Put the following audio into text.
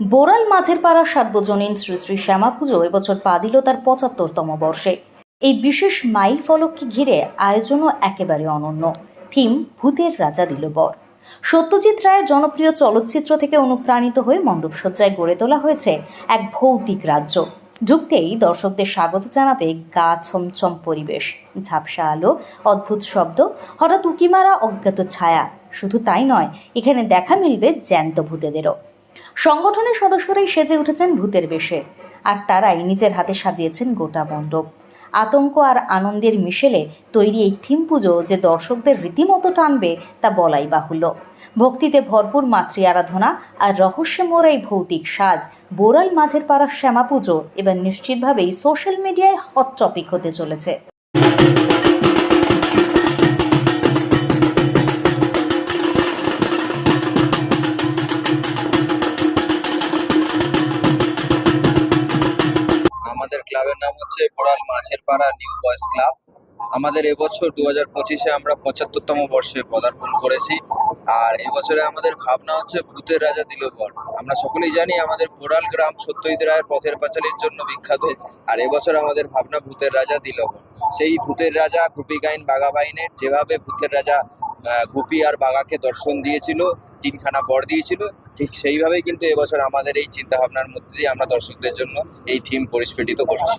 বোরাল মাঝের পাড়া সার্বজনীন শ্রী শ্রী শ্যামা পুজো এবছর পা দিল তার পঁচাত্তরতম বর্ষে। এই বিশেষ মাইল ফলককে ঘিরে আয়োজনও একেবারে অনন্য। থিম, ভূতের রাজা দিল বর সত্যজিৎ রায়ের জনপ্রিয় চলচ্চিত্র থেকে অনুপ্রাণিত হয়ে মণ্ডপসজ্জায় গড়ে তোলা হয়েছে এক ভৌতিক রাজ্য। ঢুকতেই দর্শকদের স্বাগত জানাবে গা ছমছম পরিবেশ, ঝাপসা আলো, অদ্ভুত শব্দ, হঠাৎ উকি মারা অজ্ঞাত ছায়া। শুধু তাই নয়, এখানে দেখা মিলবে জ্যান্ত ভূতেদেরও। সংগঠনের সদস্যরাই সেজে উঠেছেন ভূতের বেশে, আর তারাই নিজের হাতে সাজিয়েছেন গোটা মণ্ডপ। আতঙ্ক আর আনন্দের মিশেলে তৈরি এই থিম পুজো যে দর্শকদের রীতিমতো টানবে তা বলাই বাহুল্য। ভক্তিতে ভরপুর মাতৃ আরাধনা আর রহস্যে এই ভৌতিক সাজ বোরাল মাঝের পাড়া শ্যামা পুজো এবার নিশ্চিতভাবেই সোশ্যাল মিডিয়ায় হট টপিক হতে চলেছে। ক্লাবের নাম হচ্ছে বোড়াল মাঝের পাড়া নিউ বয়েজ ক্লাব। আমাদের এবছর দু হাজার পঁচিশে আমরা পঁচাত্তরতম বর্ষে পদার্পণ করেছি। আর এবছরে আমাদের ভাবনা হচ্ছে ভূতের রাজা দিল আমরা সকলেই জানি আমাদের বোড়াল গ্রাম সত্যজিৎ রায়ের পথের পাঁচালীর জন্য বিখ্যাত। আর এবছর আমাদের ভাবনা ভূতের রাজা দিল সেই ভূতের রাজা গুপি গাইন বাঘা বাইনের যেভাবে ভূতের রাজা গুপি আর বাঘাকে দর্শন দিয়েছিল, তিনখানা বর দিয়েছিল ঠিক সেইভাবেই কিন্তু এবছর আমাদের এই চিন্তা ভাবনার মধ্যে দিয়ে আমরা দর্শকদের জন্য এই থিম পরিস্ফুটিত করছি।